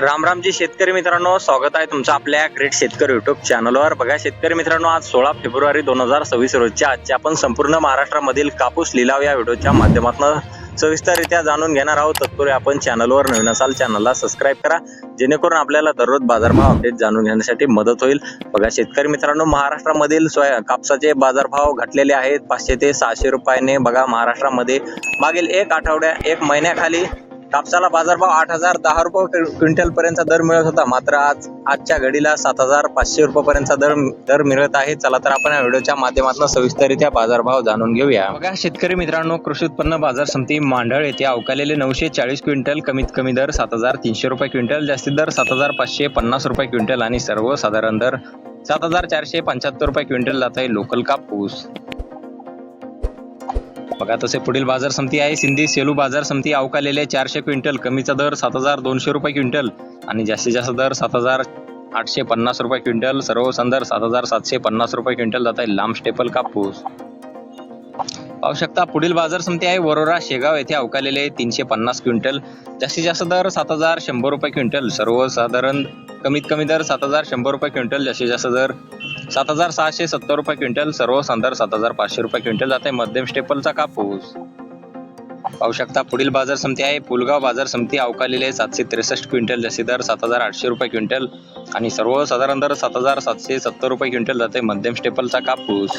रामरामजी शेतकरी मित्रांनो स्वागत आहे तुमचं आपल्या ग्रेट शेतकरी युट्यूब चॅनलवर बघा शेतकरी मित्रांनो आज सोळा फेब्रुवारी दोन हजार सव्वीस रोजच्या आजच्या आपण संपूर्ण महाराष्ट्रामधील कापूस लिलाव या व्हिडिओच्या माध्यमातून सविस्तररित्या जाणून घेणार आहोत. तत्पूर्वी आपण चॅनलवर नवीन असाल चॅनलला सबस्क्राईब करा. जेणेकरून आपल्याला दररोज बाजारभाव अपडेट जाणून घेण्यासाठी मदत होईल. बघा शेतकरी मित्रांनो महाराष्ट्रामधील सोया कापसाचे बाजारभाव घटलेले आहेत. पाचशे ते सहाशे रुपयाने बघा महाराष्ट्रामध्ये मागील एक आठवड्या एक महिन्याखाली कापसाला बाजारभाव आठ हजार दहा रुपये क्विंटल पर्यंतचा दर मिळत होता. मात्र आज आजच्या घडीला सात हजार पाचशे रुपयेपर्यंतचा दर दर मिळत आहे. चला तर आपण या व्हिडिओच्या माध्यमातून सविस्तरित्या बाजारभाव जाणून घेऊया. बघा शेतकरी मित्रांनो कृषी उत्पन्न बाजार समिती मांडळ येथे अवकालेले नऊशे चाळीस क्विंटल कमीत कमी दर सात हजार तीनशे रुपये क्विंटल जास्तीत दर सात हजार पाचशे पन्नास रुपये क्विंटल आणि सर्वसाधारण दर सात हजार चारशे पंच्याहत्तर रुपये क्विंटल जात आहे लोकल कापूस. बघा तसे पुढील बाजार समिती आहे. सिंधी सेलू बाजार समिती अवकालेले चारशे क्विंटल. कमीचा दर सात हजार दोनशे रुपये क्विंटल आणि जास्तीत जास्त दर सात हजार आठशे पन्नास रुपये क्विंटल. सर्व संदर सात हजार सातशे पन्नास रुपये क्विंटल जात आहे. लांब स्टेपल कापूस. पाहू शकता पुढील बाजार समिती आहे. वरोरा शेगाव येथे अवकालेले तीनशे पन्नास क्विंटल. जास्तीत जास्त दर सात हजार शंभर रुपये क्विंटल. सर्वसाधारण कमीत कमी दर सात हजार शंभर रुपये क्विंटल. जास्तीत जास्त दर सात हजार सहाशे सत्तर रुपये क्विंटल सर्व संदर सात हजार पाचशे रुपये क्विंटल जाते मध्यम स्टेपलचा कापूस. पाहू शकता पुढील बाजार समिती आहे. पुलगाव बाजार समिती अवकालेले सातशे त्रेसष्ट क्विंटल जास्ती दर सात हजार आठशे रुपये क्विंटल. आणि सर्वसाधारण दर सात हजार सातशे सत्तर रुपये क्विंटल जाते मध्यम स्टेपलचा कापूस.